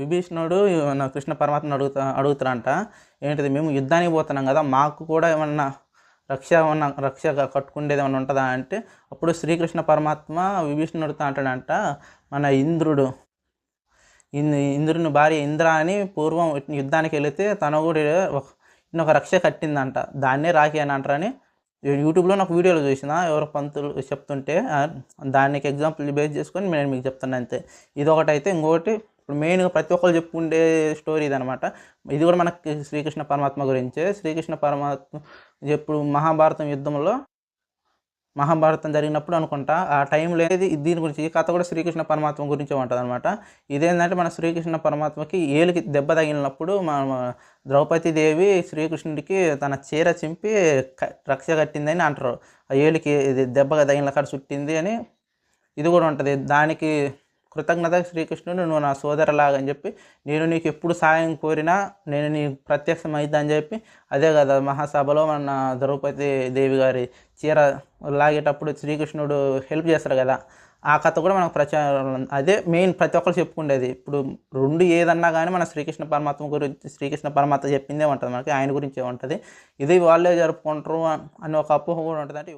విభీషణుడు మన కృష్ణ పరమాత్మను అడుగుతా అడుగుతారంట ఏంటిది మేము యుద్ధానికి పోతున్నాం కదా మాకు కూడా ఏమన్నా రక్ష ఏమన్నా రక్ష కట్టుకుండేది ఏమన్నా ఉంటుందా? అంటే అప్పుడు శ్రీకృష్ణ పరమాత్మ విభీషణుడితో అంటాడంట మన ఇంద్రుడు ఇంద్రుని భార్య ఇంద్ర అని పూర్వం యుద్ధానికి వెళితే తను కూడా ఒక ఒక రక్ష కట్టిందంట దాన్నే రాఖీ అని అంటారని యూట్యూబ్లో నాకు వీడియోలు చూసిన ఎవరో పంతులు చెప్తుంటే దానికి ఎగ్జాంపుల్ బేస్ చేసుకొని నేను మీకు చెప్తాను అంతే. ఇది ఇంకొకటి ఇప్పుడు మెయిన్గా ప్రతి ఒక్కరు చెప్పుకుండే స్టోరీ ఇది అనమాట ఇది కూడా మనకి శ్రీకృష్ణ పరమాత్మ గురించే. శ్రీకృష్ణ పరమాత్మ ఇప్పుడు మహాభారతం యుద్ధంలో మహాభారతం జరిగినప్పుడు అనుకుంటా ఆ టైంలో ఏది దీని గురించి ఈ కథ కూడా శ్రీకృష్ణ పరమాత్మ గురించి ఉంటుంది అనమాట ఇదేంటంటే మన శ్రీకృష్ణ పరమాత్మకి ఏలికి దెబ్బ తగిలినప్పుడు మన ద్రౌపది దేవి శ్రీకృష్ణుడికి తన చీర చింపి రక్ష కట్టిందని అంటారు. ఆ ఏలికి ఇది దెబ్బ తగిలిన కాడ చుట్టింది అని ఇది కూడా ఉంటుంది. దానికి కృతజ్ఞత శ్రీకృష్ణుడు నువ్వు నా సోదరలాగా అని చెప్పి నేను నీకు ఎప్పుడు సాయం కోరినా నేను నీ ప్రత్యక్షం అయిద్దా అని చెప్పి అదే కదా మహాసభలో మన ద్రౌపది దేవి గారి చీర లాగేటప్పుడు శ్రీకృష్ణుడు హెల్ప్ చేస్తారు కదా ఆ కథ కూడా మనకు ప్రచారం అదే మెయిన్ ప్రతి ఒక్కరు చెప్పుకుండేది. ఇప్పుడు రెండు ఏదన్నా కానీ మన శ్రీకృష్ణ పరమాత్మ గురించి శ్రీకృష్ణ పరమాత్మ చెప్పిందే ఉంటుంది మనకి ఆయన గురించే ఉంటుంది. ఇది వాళ్ళే జరుపుకుంటారు అని ఒక అపోహ కూడా ఉంటుంది. అంటే